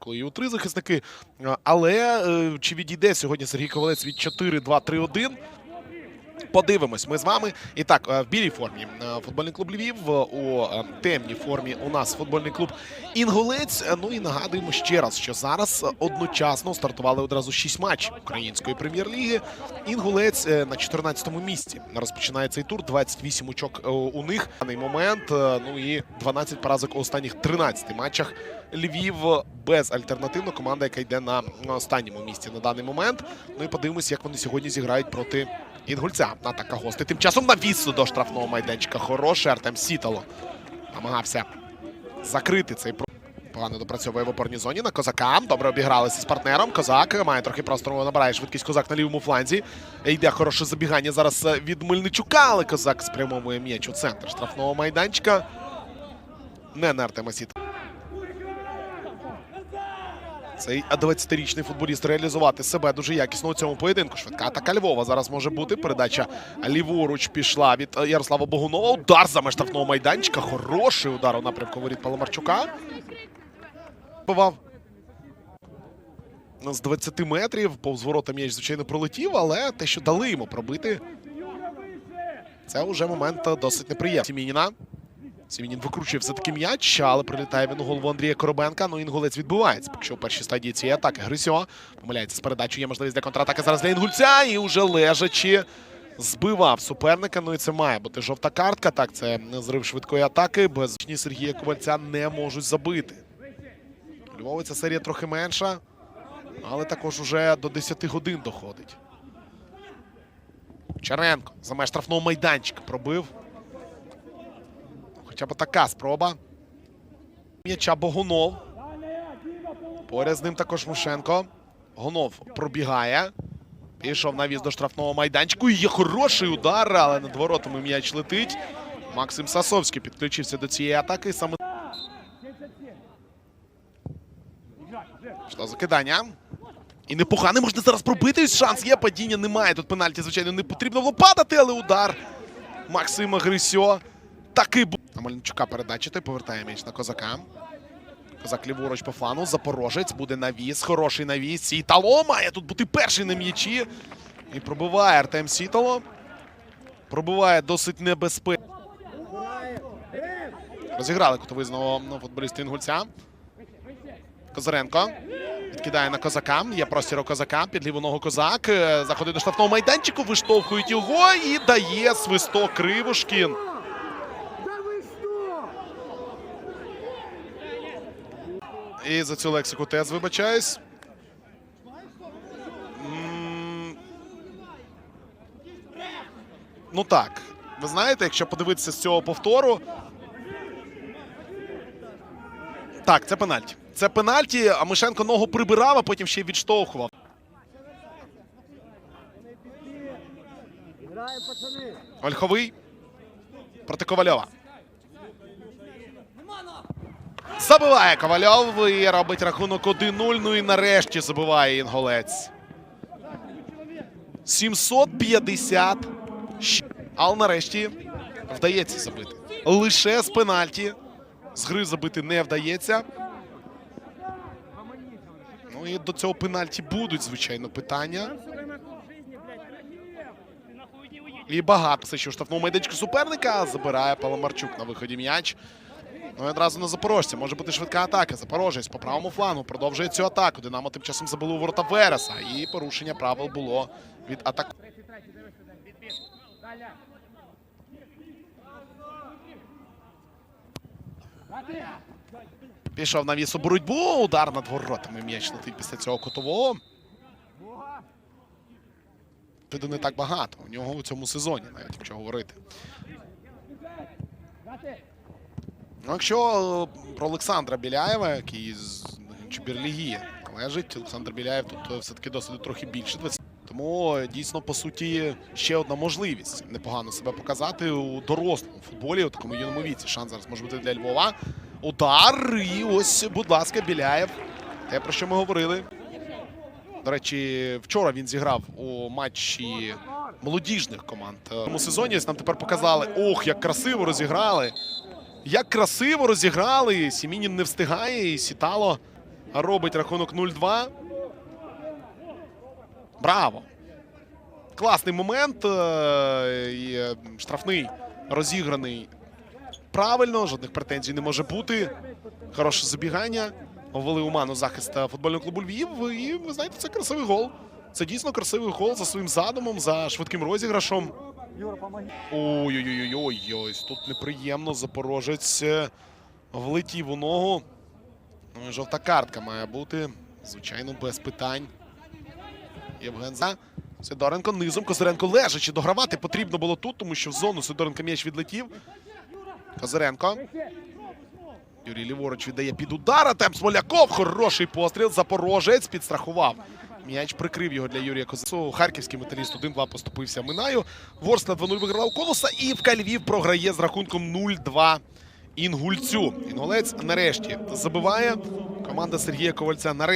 коли і у три захисники. Але е, чи відійде сьогодні Сергій Ковалець від 4-2-3-1? Подивимось, ми з вами. І так, е, в білій формі е, футбольний клуб Львів, е, у темній формі у нас футбольний клуб Інгулець. Ну і нагадуємо ще раз, що зараз одночасно стартували одразу шість матчів української прем'єр-ліги. Інгулець на 14-му місці розпочинає цей тур. 28 очок у них на даний момент. Ну і 12 поразок у останніх 13 матчах. Львів безальтернативно команда, яка йде на останньому місці на даний момент. Ну і подивимось, як вони сьогодні зіграють проти Інгульця. Атака гостей. Тим часом навіс до штрафного майданчика. Хороший Артем Сітало. Намагався закрити цей про. Погано допрацьовує в опорній зоні на козака. Добре обігралися з партнером. Козак має трохи простору, набирає швидкість козак на лівому фланзі. Йде хороше забігання зараз е, від Мельничука, але козак спрямовує м'яч у центр штрафного майданчика. Не на Артема Сітала. Цей 20-річний футболіст реалізувати себе дуже якісно у цьому поєдинку. Швидка атака Львова зараз може бути. Передача ліворуч пішла від е, Ярослава Богунова. Удар за штрафного майданчика. Хороший удар у напрямку воріт Паламарчука. Бував з 20 метрів. Повз ворота м'яч, звичайно, пролетів, але те, що дали йому пробити, це вже момент досить неприємний. Сімініна. Сімінін викручує все-таки м'яч, але прилітає він у голову Андрія Коробенка. Ну, інгулець відбувається. Поки що у першій стадії цієї атаки. Грисьо помиляється з передачою. Є можливість для контратаки зараз для інгульця. І вже лежачи збивав суперника. Ну і це має бути жовта картка. Так, це зрив швидкої атаки. Без Сергія Ковальця не можуть забити. Львові ця серія трохи менша, але також уже до 10 годин доходить. Черенко за меж штрафного майданчика пробив. Хоча б така спроба. М'яча Богунов. Поряд з ним також Мушенко. Гонов пробігає. Пішов навіз до штрафного майданчику. Є хороший удар, але над воротами м'яч летить. Максим Сасовський підключився до цієї атаки. Саме Пішло закидання. І непогане можна зараз пробити. Шанс є. Падіння немає. Тут пенальті, звичайно, не потрібно було падати, але удар Максима Грисьо. Такий був. На Мельничука передача. Той повертає м'яч на козака. Козак ліворуч по флану. Запорожець буде навіс. Хороший навіс. Сітало має тут бути перший на м'ячі. І пробиває Артем Сітало. Пробиває досить небезпечно. Розіграли кутовий знову ну, футболісти Інгульця. Козаренко. Відкидає на козака. Є простір у козака. Під ліву ногу козак. Е, Заходить до штрафного майданчику. Виштовхують його і дає свисток Кривушкін. І за цю лексику теж вибачаюсь. Ну так. Ви знаєте, якщо подивитися з цього повтору. Так, це пенальті. Це пенальті, а Мишенко ногу прибирав, а потім ще й відштовхував. Ольховий проти Ковальова. Забиває Ковальов і робить рахунок 1-0. Ну і нарешті забиває інголець. 750. Але нарешті вдається забити. Лише з пенальті. З гри забити не вдається. Ну і до цього пенальті будуть, звичайно, питання. І багато все, що в штрафному майданчику суперника забирає Паламарчук на виході м'яч. Ну і одразу на запорожця. Може бути швидка атака. Запорожець по правому флангу продовжує цю атаку. Динамо тим часом забили у ворота Вереса. І порушення правил було від атаку. Пішов на віс боротьбу. Удар над воротами. М'яч летить після цього кутового. Піду не так багато. У нього у цьому сезоні навіть якщо говорити. Ну, якщо е, про Олександра Біляєва, який з Чуберлігі лежить, Олександр Біляєв тут е, все-таки досить трохи більше. 20. Тому е, дійсно, по суті, ще одна можливість непогано себе показати у дорослому футболі, у такому юному віці. Шанс зараз може бути для Львова. Удар. І ось, будь ласка, Біляєв. Те, про що ми говорили. До речі, вчора він зіграв у матчі молодіжних команд. В цьому сезоні нам тепер показали. Ох, як красиво розіграли. Як красиво розіграли. Сімінін не встигає, і Сітало робить рахунок 0-2. Браво! Класний момент. е, е, штрафний розіграний правильно, жодних претензій не може бути. Хороше забігання. Ввели у ману захист футбольного клубу Львів. І ви знаєте, це красивий гол. Це дійсно красивий гол за своїм задумом, за швидким розіграшом. Ой-ой-ой, ось тут неприємно. Запорожець е, влетів у ногу. Ну, Жовта картка має бути. Звичайно, без питань. Євген За. Сидоренко низом. Козиренко лежачи. Догравати потрібно було тут, тому що в зону Сидоренко м'яч відлетів. Козиренко. Юрій Ліворуч віддає під удар. Тем Смоляков. Хороший постріл. Запорожець підстрахував. М'яч прикрив його для Юрія Козиренко. Харківський металіст 1-2 поступився Минаю. Ворскла 2-0 виграла Колоса. І в Львів програє з рахунком 0-2 Інгульцю. Інгулець нарешті забиває. Команда Сергія Ковальця нарешті.